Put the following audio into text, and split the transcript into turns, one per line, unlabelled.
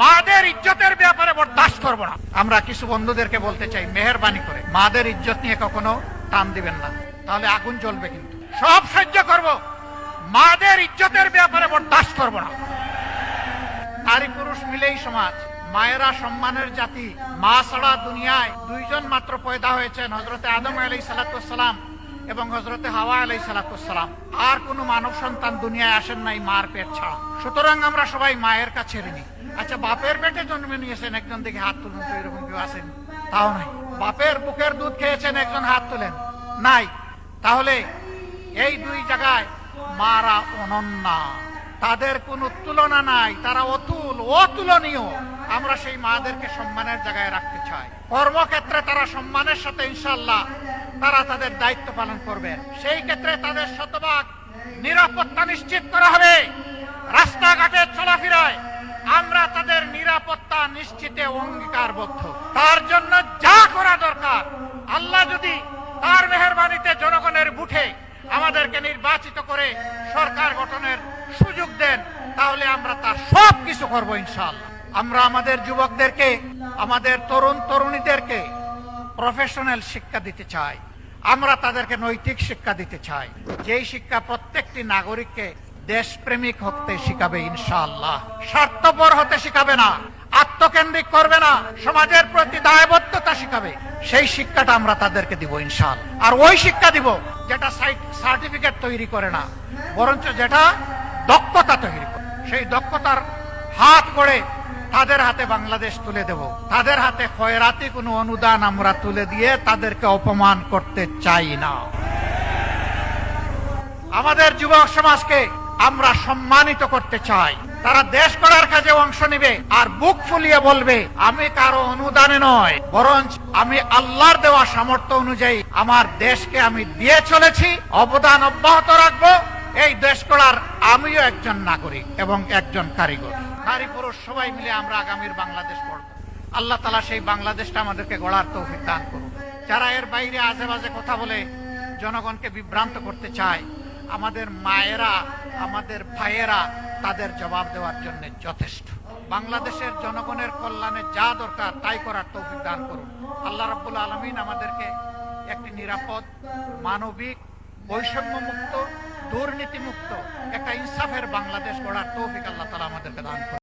মাদের ইজ্জতের ব্যাপারে বরদাস্ত করব না। আমরা কিছু বন্ধুদেরকে বলতে চাই, মেহরবানি করে। মাদের ইজ্জত নিয়ে কখনো টান দিবেন না। তাহলে আগুন জ্বলবে কিন্তু। সব সহ্য করব। মাদের ইজ্জতের ব্যাপারে বরদাস্ত করব না। নারী পুরুষ মিলেই সমাজ। মায়েরা সম্মানের জাতি। মা ছাড়া দুনিয়ায় দুইজন মাত্র পয়দা হয়েছেন হজরতে আদম আলাই সালাতাম এবং হজরতে হাওয়া আলাই সালাতাম আর কোনো মানব সন্তান দুনিয়ায় আসেন নাই মার পেট ছাড়া। সুতরাং আমরা সবাই মায়ের কাছে ঋণী। আচ্ছা বাপের পেটে জন্মে নিয়েছেন, একজন দেখে হাত তুলুন তো এরকম কেউ আসেন তাও নাই। বাপের বুকের দুধ খেয়েছেন, একজন হাত তুলেন। নাই। তাহলে এই দুই জায়গায় মারা অনন্যা। তাদের কোনো তুলনা নাই, তারা অতুল, অতুলনীয়। আমরা সেই মাদেরকে সম্মানের জায়গায় রাখতে চাই। কর্মক্ষেত্রে তারা সম্মানের সাথে ইনশাল্লাহ তারা তাদের দায়িত্ব পালন করবে। সেই ক্ষেত্রে তাদের শতভাগ নিরাপত্তা নিশ্চিত করা হবে। রাস্তাঘাটে চলাফেরায় আমরা তাদের নিরাপত্তা নিশ্চিতে অঙ্গীকারবদ্ধ। তার জন্য যা করা দরকার, আল্লাহ যদি তার মেহরবানিতে জনগণের বুঠে আমাদেরকে নির্বাচিত করে সরকার গঠনের সুযোগ দেন, তাহলে আমরা তার সব কিছু করব ইনশাআল্লাহ। আমরা আমাদের যুবকদেরকে, আমাদের তরুণ তরুণীদেরকে প্রফেশনাল শিক্ষা দিতে চাই। আমরা তাদেরকে নৈতিক শিক্ষা দিতে চাই। যেই শিক্ষা প্রত্যেকটি নাগরিককে দেশপ্রেমিক হতে শিখাবে ইনশাআল্লাহ। স্বার্থপর হতে শিখাবে না, আত্মকেন্দ্রিক করবে না, সমাজের প্রতি দায়বদ্ধতা শিখাবে। সেই শিক্ষাটা আমরা তাদেরকে দিব ইনশাল আর ওই শিক্ষা দিব যেটা সার্টিফিকেট তৈরি করে না, বরঞ্চ যেটা দক্ষতা তৈরি করে। সেই দক্ষতার হাত গড়ে তাদের হাতে বাংলাদেশ তুলে দেব। তাদের হাতে খয়রাতি কোনো অনুদান আমরা তুলে দিয়ে তাদেরকে অপমান করতে চাই না। আমাদের যুবক সমাজকে আমরা সম্মানিত করতে চাই। তারা দেশ করার কাজে অংশ নেবে আর বুক ফুলিয়ে বলবে, আমি কারও অনুদানে নয় বরঞ্চ আমি আল্লাহর দেওয়া সামর্থ্য অনুযায়ী আমার দেশকে আমি দিয়ে চলেছি, অবদান অব্যাহত রাখব। এই দেশ করার আমিও একজন নাগরিক এবং একজন কারিগর। নারী পুরুষ সবাই মিলে আমরা আগামীর বাংলাদেশ গড়ব। আল্লাহ তালা সেই বাংলাদেশটা আমাদেরকে গড়ার তৌফিক দান করুন। যারা এর বাইরে আজে বাজে কথা বলে জনগণকে বিভ্রান্ত করতে চায়, আমাদের মায়েরা, আমাদের ভাইয়েরা তাদের জবাব দেওয়ার জন্য যথেষ্ট। বাংলাদেশের জনগণের কল্যাণে যা দরকার তাই করার তৌফিক দান করুন। আল্লাহ রাব্বুল আলমিন আমাদেরকে একটি নিরাপদ, মানবিক বৈষম্য মুক্ত দুর্নীতি মুক্ত একটা ইনসাফের বাংলাদেশ গড়ার তৌফিক আল্লাহ তালা আমাদেরকে দান করুন।